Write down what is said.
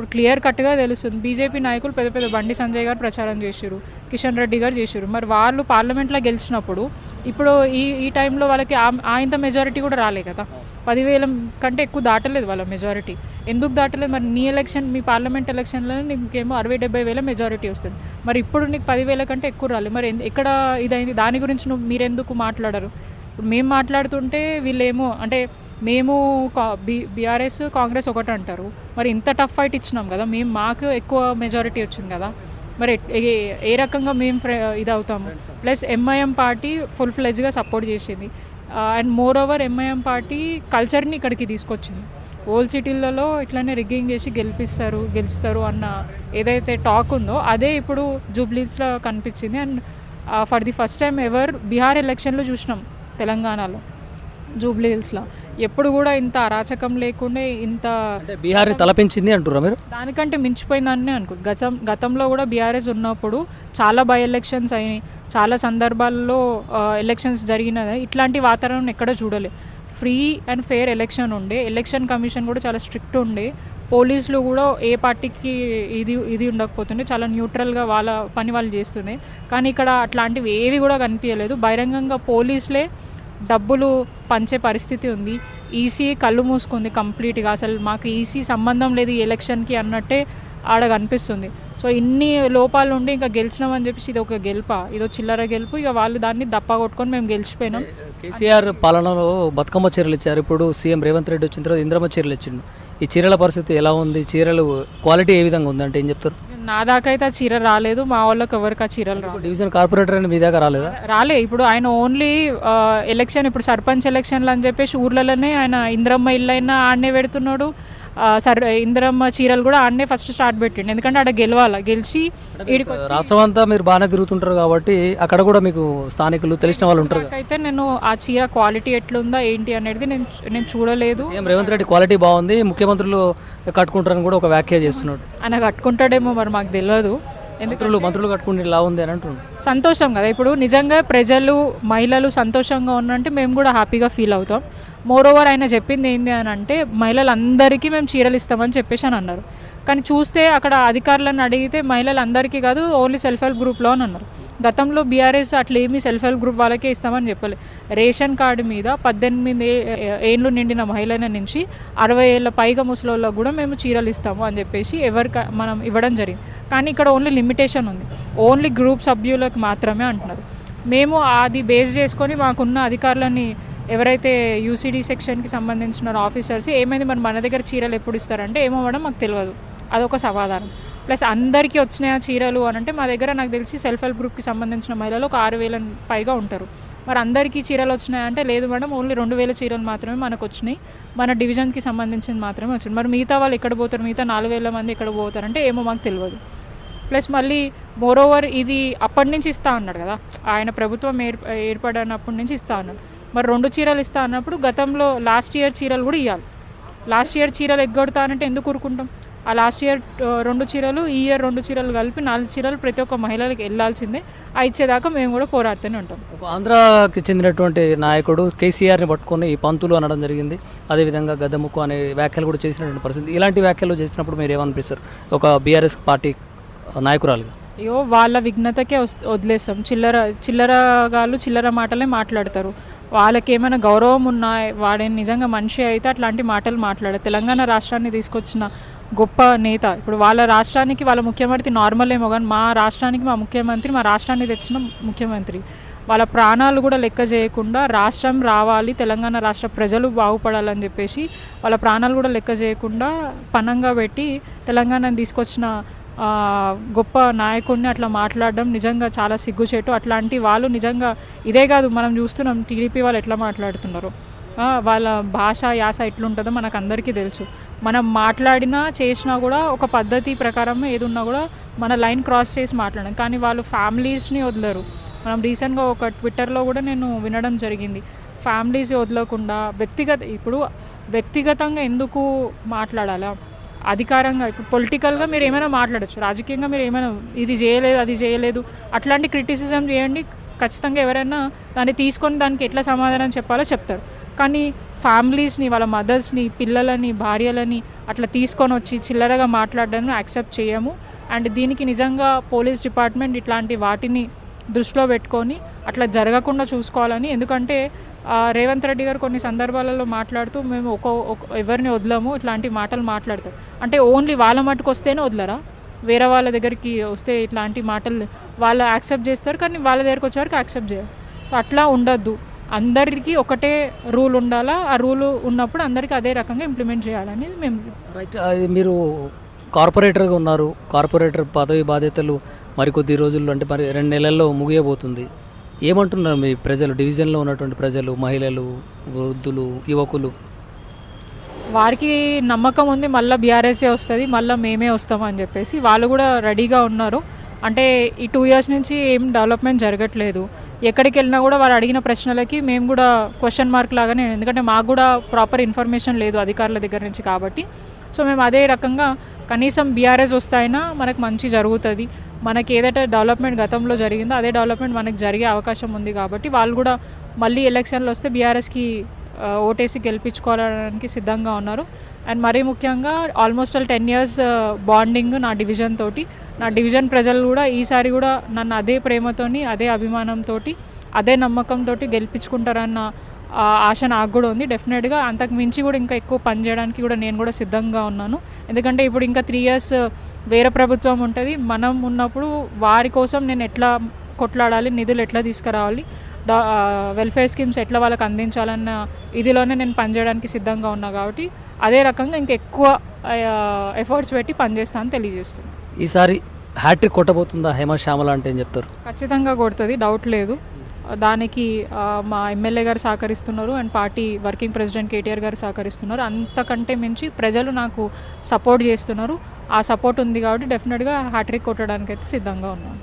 ఇప్పుడు క్లియర్ కట్గా తెలుస్తుంది. బీజేపీ నాయకులు పెద్ద పెద్ద బండి సంజయ్ గారు ప్రచారం చేశారు కిషన్ రెడ్డి గారు చేశారు మరి వాళ్ళు పార్లమెంట్లో గెలిచినప్పుడు ఇప్పుడు ఈ ఈ టైంలో వాళ్ళకి ఆ- ఆయంత మెజారిటీ కూడా రాలే కదా. పదివేల కంటే ఎక్కువ దాటలేదు వాళ్ళ మెజారిటీ. ఎందుకు దాటలేదు? మరి నీ ఎలక్షన్ మీ పార్లమెంట్ ఎలక్షన్లో నీకేమో అరవై డెబ్బై వేల మెజారిటీ వస్తుంది. మరి ఇప్పుడు నీకు పదివేల కంటే ఎక్కువ రాలేదు మరి ఎందు- ఎక్కడ ఇదైంది? దాని గురించి నువ్వు మీరెందుకు మాట్లాడరు? ఇప్పుడు మేము మాట్లాడుతుంటే వీళ్ళేమో అంటే మేము కా- బీ బీఆర్ఎస్ కాంగ్రెస్ ఒకటి అంటారు. మరి ఇంత టఫ్ ఫైట్ ఇచ్చినాం కదా మేము మాకు ఎక్కువ మెజారిటీ వచ్చింది కదా. మరి ఏ- ఏ రకంగా మేము ఫ్రె ఇది అవుతాము ప్లస్ ఎంఐఎం పార్టీ ఫుల్ ఫ్లెజ్గా సపోర్ట్ చేసింది. And moreover MIM party కల్చర్ని ఇక్కడికి తీసుకొచ్చింది. ఓల్డ్ సిటీలలో ఇట్లానే రిగ్గింగ్ చేసి గెలిపిస్తారు గెలుస్తారు అన్న ఏదైతే టాక్ ఉందో అదే ఇప్పుడు జూబ్లీస్లో కనిపించింది. And for the first time ever Bihar ఎలక్షన్లో చూసినాం తెలంగాణలో. జూబ్లీ హిల్స్లో ఎప్పుడు కూడా ఇంత అరాచకం లేకుండా ఇంత అంటే బీహార్ని తలపించింది అంటురా మీరు? దానికంటే మించిపోయిందని అనుకో గతం గతంలో కూడా బీఆర్ఎస్ ఉన్నప్పుడు చాలా బై ఎలక్షన్స్ అయినాయి. చాలా సందర్భాల్లో ఎలక్షన్స్ జరిగినది. ఇట్లాంటి వాతావరణం ఎక్కడ చూడలే. ఫ్రీ అండ్ ఫెయిర్ ఎలక్షన్ ఉండే. ఎలక్షన్ కమిషన్ కూడా చాలా స్ట్రిక్ట్ ఉండే. పోలీసులు కూడా ఏ పార్టీకి ఇది ఇది ఉండకపోతుండే. చాలా న్యూట్రల్గా వాళ్ళ పని వాళ్ళు చేస్తుండే. కానీ ఇక్కడ అట్లాంటివి ఏవి కూడా కనిపించలేదు బహిరంగంగా పోలీసులే డబ్బులు పంచే పరిస్థితి ఉంది. ఈసీ కళ్ళు మూసుకుంది కంప్లీట్గా. అసలు మాకు ఈసీ సంబంధం లేదు ఈ ఎలక్షన్కి అన్నట్టే ఆడ కనిపిస్తుంది. సో ఇన్ని లోపాలు ఉండి ఇంకా గెలిచినామని చెప్పేసి ఇది ఒక గెలుప? ఇదో చిల్లర గెలుపు. ఇక వాళ్ళు దాన్ని దప్ప కొట్టుకొని మేము గెలిచిపోయినాం. కేసీఆర్ పాలనలో బతుకమ్మ చీరలు ఇచ్చారు. ఇప్పుడు సీఎం రేవంత్ రెడ్డి వచ్చిన తర్వాత ఇంద్రమ్మ చీరలు ఇచ్చిండు. ఈ చీరల పరిస్థితి ఎలా ఉంది? చీరలు క్వాలిటీ ఏ విధంగా ఉందంటే ఏం చెప్తారు? నా దాకా అయితే ఆ చీర రాలేదు మా వాళ్ళకి ఎవరికి ఆ చీరలు రాలేదు. డివిజన్ కార్పొరేటర్ అని మీ దాకా రాలేదా? రాలే. ఇప్పుడు ఆయన ఓన్లీ ఎలక్షన్ ఇప్పుడు సర్పంచ్ ఎలక్షన్లు అని చెప్పేసి ఊర్లలోనే ఆయన ఇంద్రమ్మ ఇల్లు అయినా ఆడనే పెడుతున్నాడు. సర్ ఇంద్రమ్మ చీరలు కూడా ఆడనే ఫస్ట్ స్టార్ట్ పెట్టిండు. ఎందుకంటే ఆడ గెలవాలి గెలిచి రాష్ట్రం అంతా మీరు బాగానే తిరుగుతుంటారు కాబట్టి అక్కడ కూడా మీకు స్థానికులు తెలిసిన వాళ్ళు ఉంటారు. అయితే నేను ఆ చీర క్వాలిటీ ఎట్లుందా ఏంటి అనేది నేను నేను చూడలేదు. రేవంత్ రెడ్డి క్వాలిటీ బాగుంది ముఖ్యమంత్రులు కట్టుకుంటారని కూడా ఒక వ్యాఖ్య చేస్తున్నాడు. ఆయన కట్టుకుంటాడేమో మరి మాకు తెలియదు మంత్రులు మంత్రులు కట్టుకుంటే ఇలా ఉంది అని అంటున్నాడు సంతోషం కదా. ఇప్పుడు నిజంగా ప్రజలు మహిళలు సంతోషంగా ఉన్నంటే మేము కూడా హ్యాపీగా ఫీల్ అవుతాం. మోర్ ఓవర్ ఆయన చెప్పింది ఏంటి అని అంటే మహిళలందరికీ మేము చీరలు ఇస్తామని చెప్పేసి అని అన్నారు. కానీ చూస్తే అక్కడ అధికారులను అడిగితే మహిళలందరికీ కాదు ఓన్లీ సెల్ఫ్ హెల్ప్ గ్రూప్లో అని అన్నారు. గతంలో బీఆర్ఎస్ అట్లా ఏమీ సెల్ఫ్ హెల్ప్ గ్రూప్ వాళ్ళకే ఇస్తామని చెప్పలే. రేషన్ కార్డు మీద పద్దెనిమిది ఏ- ఏళ్ళు నిండిన మహిళల నుంచి అరవై ఏళ్ళ పైగా ముసలోళ్ళకు కూడా మేము చీరలు ఇస్తాము అని చెప్పేసి ఎవరికి మనం ఇవ్వడం జరిగింది. కానీ ఇక్కడ ఓన్లీ లిమిటేషన్ ఉంది. ఓన్లీ గ్రూప్ సభ్యులకు మాత్రమే అంటున్నారు. మేము అది బేస్ చేసుకొని మాకున్న అధికారులని ఎవరైతే యూసీడీ సెక్షన్కి సంబంధించిన ఆఫీసర్స్ ఏమైంది? మరి మన దగ్గర చీరలు ఎప్పుడు ఇస్తారంటే ఏమవ్వడం మాకు తెలియదు అదొక సమాధానం. ప్లస్ అందరికీ వచ్చినాయి ఆ చీరలు అని అంటే మా దగ్గర నాకు తెలిసి సెల్ఫ్ హెల్ప్ గ్రూప్కి సంబంధించిన మహిళలు ఒక ఆరు వేల పైగా ఉంటారు. మరి అందరికీ చీరలు వచ్చినాయంటే లేదు మేడం ఓన్లీ రెండు వేల చీరలు మాత్రమే మనకు వచ్చినాయి. మన డివిజన్కి సంబంధించింది మాత్రమే వచ్చింది. మరి మిగతా వాళ్ళు ఎక్కడ పోతారు? మిగతా నాలుగు వేల మంది ఎక్కడ పోతారంటే ఏమో మాకు తెలియదు. ప్లస్ మళ్ళీ మోరోవర్ ఇది అప్పటి నుంచి ఇస్తా అన్నాడు కదా. ఆయన ప్రభుత్వం ఏర్ ఏర్పడినప్పటి నుంచి ఇస్తా అన్నాడు. మరి రెండు చీరలు ఇస్తా అన్నప్పుడు గతంలో లాస్ట్ ఇయర్ చీరలు కూడా ఇవ్వాలి లాస్ట్ ఇయర్ చీరలు ఎగ్గొడతా అంటే ఎందుకు ఊరుకుంటాం? ఆ లాస్ట్ ఇయర్ రెండు చీరలు ఈ ఇయర్ రెండు చీరలు కలిపి నాలుగు చీరలు ప్రతి ఒక్క మహిళలకు వెళ్ళాల్సిందే. ఆ ఇచ్చేదాకా మేము కూడా పోరాడుతూనే ఉంటాం. ఆంధ్రాకి చెందినటువంటి నాయకుడు కేసీఆర్ని పట్టుకొని పంతులు అనడం జరిగింది. అదేవిధంగా గద్దముక్కు అనే వ్యాఖ్యలు కూడా చేసినటువంటి పరిస్థితి. ఇలాంటి వ్యాఖ్యలు చేసినప్పుడు మీరు ఏమనిపిస్తారు? ఒక బీఆర్ఎస్ పార్టీ నాయకురాలుగా? అయ్యో వాళ్ళ విఘ్నతకే వదిలేస్తాం. చిల్లర చిల్లరగాళ్ళు చిల్లర మాటలే మాట్లాడతారు. వాళ్ళకి ఏమైనా గౌరవం ఉన్నా వాడే నిజంగా మనిషి అయితే అట్లాంటి మాటలు మాట్లాడారు. తెలంగాణ రాష్ట్రాన్ని తీసుకొచ్చిన గొప్ప నేత. ఇప్పుడు వాళ్ళ రాష్ట్రానికి వాళ్ళ ముఖ్యమంత్రి నార్మల్ ఏమో కానీ మా రాష్ట్రానికి మా ముఖ్యమంత్రి మా రాష్ట్రాన్ని తెచ్చిన ముఖ్యమంత్రి. వాళ్ళ ప్రాణాలు కూడా లెక్క చేయకుండా రాష్ట్రం రావాలి తెలంగాణ రాష్ట్ర ప్రజలు బాగుపడాలని చెప్పేసి వాళ్ళ ప్రాణాలు కూడా లెక్క చేయకుండా పనంగా పెట్టి తెలంగాణను తీసుకొచ్చిన గొప్ప నాయకుడిని అట్లా మాట్లాడడం నిజంగా చాలా సిగ్గుచేటు. అట్లాంటి వాళ్ళు నిజంగా ఇదే కాదు మనం చూస్తున్నాం టీడీపీ వాళ్ళు ఎట్లా మాట్లాడుతున్నారు. వాళ్ళ భాష యాస ఎట్లుంటుందో మనకు అందరికీ తెలుసు. మనం మాట్లాడినా చేసినా కూడా ఒక పద్ధతి ప్రకారం ఏది ఉన్నా కూడా మన లైన్ క్రాస్ చేసి మాట్లాడడం. కానీ వాళ్ళు ఫ్యామిలీస్ని వదలరు. మనం రీసెంట్గా ఒక ట్విట్టర్లో కూడా నేను వినడం జరిగింది. ఫ్యామిలీస్ వదలకుండా వ్యక్తిగత ఇప్పుడు వ్యక్తిగతంగా ఎందుకు మాట్లాడాలా? అధికారంగా ఇప్పుడు పొలిటికల్గా మీరు ఏమైనా మాట్లాడచ్చు. రాజకీయంగా మీరు ఏమైనా ఇది చేయలేదు అది చేయలేదు అట్లాంటి క్రిటిసిజం చేయండి. ఖచ్చితంగా ఎవరైనా దాన్ని తీసుకొని దానికి ఎట్లా సమాధానం చెప్పాలో చెప్తారు. కానీ ఫ్యామిలీస్ని వాళ్ళ మదర్స్ని పిల్లలని భార్యలని అట్లా తీసుకొని వచ్చి చిల్లరగా మాట్లాడడం యాక్సెప్ట్ చేయము. అండ్ దీనికి నిజంగా పోలీస్ డిపార్ట్మెంట్ ఇట్లాంటి వాటిని దృష్టిలో పెట్టుకొని అట్లా జరగకుండా చూసుకోవాలని. ఎందుకంటే రేవంత్ రెడ్డి గారు కొన్ని సందర్భాలలో మాట్లాడుతూ మేము ఒక ఒక- ఎవరిని వదలము ఇట్లాంటి మాటలు మాట్లాడతారు. అంటే ఓన్లీ వాళ్ళ మటుకు వస్తేనే వదలరా? వేరే వాళ్ళ దగ్గరికి వస్తే ఇట్లాంటి మాటలు వాళ్ళు యాక్సెప్ట్ చేస్తారు కానీ వాళ్ళ దగ్గరికి వచ్చేవరకు యాక్సెప్ట్ చేయరు. సో అట్లా ఉండొద్దు. అందరికీ ఒకటే రూల్ ఉండాలా? ఆ రూల్ ఉన్నప్పుడు అందరికీ అదే రకంగా ఇంప్లిమెంట్ చేయాలని మేము రైట్ మీరు కార్పొరేటర్గా ఉన్నారు. కార్పొరేటర్ పదవి బాధ్యతలు మరికొద్ది రోజుల్లో అంటే మరి రెండు నెలల్లో ముగియబోతుంది. ఏమంటున్నారు మీ ప్రజలు డివిజన్లో ఉన్నటువంటి ప్రజలు మహిళలు వృద్ధులు యువకులు? వారికి నమ్మకం ఉంది మళ్ళీ బీఆర్ఎస్ఏ వస్తుంది మళ్ళీ మేమే వస్తామని చెప్పేసి వాళ్ళు కూడా రెడీగా ఉన్నారు. అంటే ఈ టూ ఇయర్స్ నుంచి ఏం డెవలప్మెంట్ జరగట్లేదు. ఎక్కడికి వెళ్ళినా కూడా వారు అడిగిన ప్రశ్నలకి మేము కూడా క్వశ్చన్ మార్క్ లాగానే ఎందుకంటే మాకు కూడా ప్రాపర్ ఇన్ఫర్మేషన్ లేదు అధికారుల దగ్గర నుంచి కాబట్టి. సో మేము అదే రకంగా కనీసం బీఆర్ఎస్ వస్తాయినా మనకు మంచి జరుగుతుంది. మనకి ఏదైతే డెవలప్మెంట్ గతంలో జరిగిందో అదే డెవలప్మెంట్ మనకి జరిగే అవకాశం ఉంది కాబట్టి వాళ్ళు కూడా మళ్ళీ ఎలక్షన్లు వస్తే బీఆర్ఎస్కి ఓటేసి గెలిపించుకోవడానికి సిద్ధంగా ఉన్నారు. అండ్ మరీ ముఖ్యంగా almost all ten years bonding నా డివిజన్ తోటి నా డివిజన్ ప్రజలు కూడా ఈసారి కూడా నన్ను అదే ప్రేమతోని అదే అభిమానంతో అదే నమ్మకంతో గెలిపించుకుంటారన్న ఆశ నాకు కూడా ఉంది. డెఫినెట్గా అంతకు మించి కూడా ఇంకా ఎక్కువ పని చేయడానికి కూడా నేను కూడా సిద్ధంగా ఉన్నాను. ఎందుకంటే ఇప్పుడు ఇంకా త్రీ ఇయర్స్ వేరే ప్రభుత్వం ఉంటుంది. మనం ఉన్నప్పుడు వారి కోసం నేను ఎట్లా కొట్లాడాలి నిధులు ఎట్లా తీసుకురావాలి వెల్ఫేర్ స్కీమ్స్ ఎట్లా వాళ్ళకి అందించాలన్న ఇదిలోనే నేను పనిచేయడానికి సిద్ధంగా ఉన్నా కాబట్టి అదే రకంగా ఇంకెక్కువ ఎఫర్ట్స్ పెట్టి పనిచేస్తానని తెలియజేస్తుంది. ఈసారి హ్యాట్రిక్ కొట్టబోతుందా హేమ శ్యామల అంటే ఏం చెప్తారు? ఖచ్చితంగా కొడుతుంది డౌట్ లేదు. దానికి మా ఎమ్మెల్యే గారు సహకరిస్తున్నారు and party working president KTR గారు సహకరిస్తున్నారు. అంతకంటే మించి ప్రజలు నాకు సపోర్ట్ చేస్తున్నారు. ఆ సపోర్ట్ ఉంది కాబట్టి డెఫినెట్గా హ్యాట్రిక్ కొట్టడానికి అయితే సిద్ధంగా ఉన్నాను.